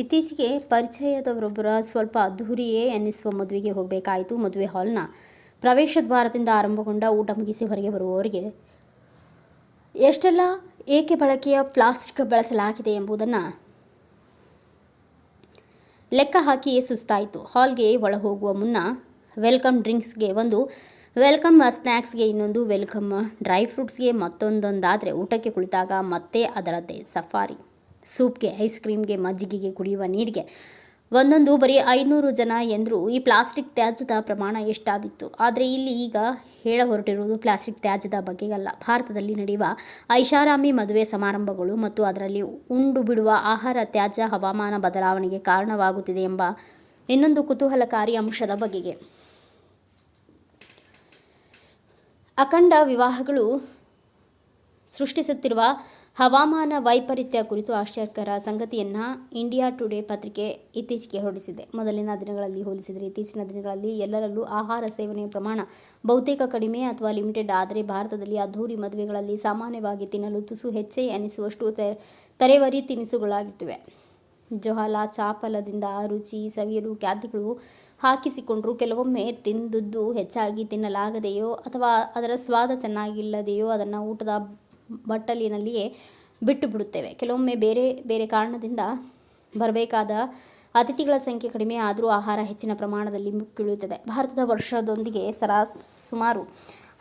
ಇತ್ತೀಚೆಗೆ ಪರಿಚಯದವರೊಬ್ಬರ ಸ್ವಲ್ಪ ಅದ್ಧೂರಿಯೇ ಎನ್ನಿಸುವ ಮದುವೆಗೆ ಹೋಗಬೇಕಾಯಿತು. ಮದುವೆ ಹಾಲ್ನ ಪ್ರವೇಶ ದ್ವಾರದಿಂದ ಆರಂಭಗೊಂಡ ಊಟ ಮುಗಿಸಿ ಹೊರಗೆ ಬರುವವರಿಗೆ ಎಷ್ಟೆಲ್ಲ ಏಕೆ ಬಳಕೆಯ ಪ್ಲಾಸ್ಟಿಕ್ ಬಳಸಲಾಗಿದೆ ಎಂಬುದನ್ನು ಲೆಕ್ಕ ಹಾಕಿಯೇ ಸುಸ್ತಾಯಿತು. ಹಾಲ್ಗೆ ಒಳ ಹೋಗುವ ಮುನ್ನ ವೆಲ್ಕಮ್ ಡ್ರಿಂಕ್ಸ್ಗೆ ಒಂದು ವೆಲ್ಕಮ್ ಸ್ನ್ಯಾಕ್ಸ್ಗೆ ಇನ್ನೊಂದು ವೆಲ್ಕಮ್ ಡ್ರೈ ಫ್ರೂಟ್ಸ್ಗೆ ಮತ್ತೊಂದೊಂದಾದರೆ ಊಟಕ್ಕೆ ಕುಳಿತಾಗ ಮತ್ತೆ ಅದರದ್ದೇ ಸಫಾರಿ. ಸೂಪ್ಗೆ ಐಸ್ ಕ್ರೀಮ್ಗೆ ಮಜ್ಜಿಗೆಗೆ ಕುಡಿಯುವ ನೀರಿಗೆ. ಒಂದೊಂದು ಬರೀ ಐನೂರು ಜನ ಎಂದರೂ ಈ ಪ್ಲಾಸ್ಟಿಕ್ ತ್ಯಾಜ್ಯದ ಪ್ರಮಾಣ ಎಷ್ಟಾದಿತ್ತು. ಆದರೆ ಇಲ್ಲಿ ಈಗ ಹೇಳ ಹೊರಟಿರುವುದು ಪ್ಲಾಸ್ಟಿಕ್ ತ್ಯಾಜ್ಯದ ಬಗ್ಗೆಗಲ್ಲ ಭಾರತದಲ್ಲಿ ನಡೆಯುವ ಐಷಾರಾಮಿ ಮದುವೆ ಸಮಾರಂಭಗಳು ಮತ್ತು ಅದರಲ್ಲಿ ಉಂಡು ಬಿಡುವ ಆಹಾರ ತ್ಯಾಜ್ಯ ಹವಾಮಾನ ಬದಲಾವಣೆಗೆ ಕಾರಣವಾಗುತ್ತಿದೆ ಎಂಬ ಇನ್ನೊಂದು ಕುತೂಹಲಕಾರಿ ಅಂಶದ ಬಗೆಗೆ. ಅಖಂಡ ವಿವಾಹಗಳು ಸೃಷ್ಟಿಸುತ್ತಿರುವ ಹವಾಮಾನ ವೈಪರೀತ್ಯ ಕುರಿತು ಆಶ್ಚರ್ಯಕರ ಸಂಗತಿಯನ್ನು ಇಂಡಿಯಾ ಟುಡೇ ಪತ್ರಿಕೆ ಇತ್ತೀಚೆಗೆ ಹೊರಡಿಸಿದೆ. ಮೊದಲಿನ ದಿನಗಳಲ್ಲಿ ಹೋಲಿಸಿದರೆ ಇತ್ತೀಚಿನ ದಿನಗಳಲ್ಲಿ ಎಲ್ಲರಲ್ಲೂ ಆಹಾರ ಸೇವನೆಯ ಪ್ರಮಾಣ ಬಹುತೇಕ ಕಡಿಮೆ ಅಥವಾ ಲಿಮಿಟೆಡ್ ಆದರೆ ಭಾರತದಲ್ಲಿ ಅದ್ಧೂರಿ ಮದುವೆಗಳಲ್ಲಿ ಸಾಮಾನ್ಯವಾಗಿ ತಿನ್ನಲು ತುಸು ಹೆಚ್ಚೇ ಅನಿಸುವಷ್ಟು ತರೆವರಿ ತಿನಿಸುಗಳಾಗಿವೆ. ಜೊಹಾಲ ಚಾಪಲದಿಂದ ರುಚಿ, ಸವಿಯಲು ಖ್ಯಾತಿಗಳು ಹಾಕಿಸಿಕೊಂಡರೂ. ಕೆಲವೊಮ್ಮೆ ತಿಂದದ್ದು ಹೆಚ್ಚಾಗಿ ತಿನ್ನಲಾಗದೆಯೋ ಅಥವಾ ಅದರ ಸ್ವಾದ ಚೆನ್ನಾಗಿಲ್ಲದೆಯೋ ಅದನ್ನು ಊಟದ ಬಟ್ಟಲಿನಲ್ಲಿಯೇ ಬಿಟ್ಟು ಬಿಡುತ್ತೇವೆ ಕೆಲವೊಮ್ಮೆ ಬೇರೆ ಬೇರೆ ಕಾರಣದಿಂದ ಬರಬೇಕಾದ ಅತಿಥಿಗಳ ಸಂಖ್ಯೆ ಕಡಿಮೆ ಆದರೂ ಆಹಾರ ಹೆಚ್ಚಿನ ಪ್ರಮಾಣದಲ್ಲಿ ಮುಕ್ಕಿಳಿಯುತ್ತದೆ. ಭಾರತದ ವರ್ಷದೊಂದಿಗೆ ಸರಾಸುಮಾರು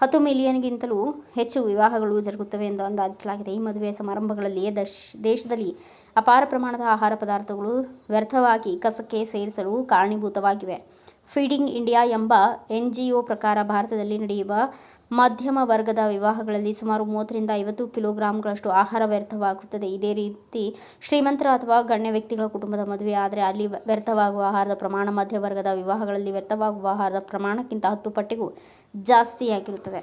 ಹತ್ತು ಮಿಲಿಯನ್ಗಿಂತಲೂ ಹೆಚ್ಚು ವಿವಾಹಗಳು ಜರುಗುತ್ತವೆ ಎಂದು ಅಂದಾಜಿಸಲಾಗಿದೆ. ಈ ಮದುವೆ ಸಮಾರಂಭಗಳಲ್ಲಿಯೇ ದಶ್, ದೇಶದಲ್ಲಿ ಅಪಾರ ಪ್ರಮಾಣದ ಆಹಾರ ಪದಾರ್ಥಗಳು ವ್ಯರ್ಥವಾಗಿ ಕಸಕ್ಕೆ ಸೇರಿಸಲು ಕಾರಣೀಭೂತವಾಗಿವೆ. ಫೀಡಿಂಗ್ ಇಂಡಿಯಾ ಎಂಬ ಎನ್ ಜಿ ಒ ಪ್ರಕಾರ ಭಾರತದಲ್ಲಿ ನಡೆಯುವ ಮಧ್ಯಮ ವರ್ಗದ ವಿವಾಹಗಳಲ್ಲಿ ಸುಮಾರು ಮೂವತ್ತರಿಂದ ಐವತ್ತು ಕಿಲೋಗ್ರಾಂಗಳಷ್ಟು ಆಹಾರ ವ್ಯರ್ಥವಾಗುತ್ತದೆ. ಇದೇ ರೀತಿ ಶ್ರೀಮಂತರ ಅಥವಾ ಗಣ್ಯ ವ್ಯಕ್ತಿಗಳ ಕುಟುಂಬದ ಮದುವೆ ಆದರೆ ಅಲ್ಲಿ ವ್ಯರ್ಥವಾಗುವ ಆಹಾರದ ಪ್ರಮಾಣ ಮಧ್ಯವರ್ಗದ ವಿವಾಹಗಳಲ್ಲಿ ವ್ಯರ್ಥವಾಗುವ ಆಹಾರದ ಪ್ರಮಾಣಕ್ಕಿಂತ ಹತ್ತು ಪಟ್ಟಿಗೂ ಜಾಸ್ತಿಯಾಗಿರುತ್ತದೆ.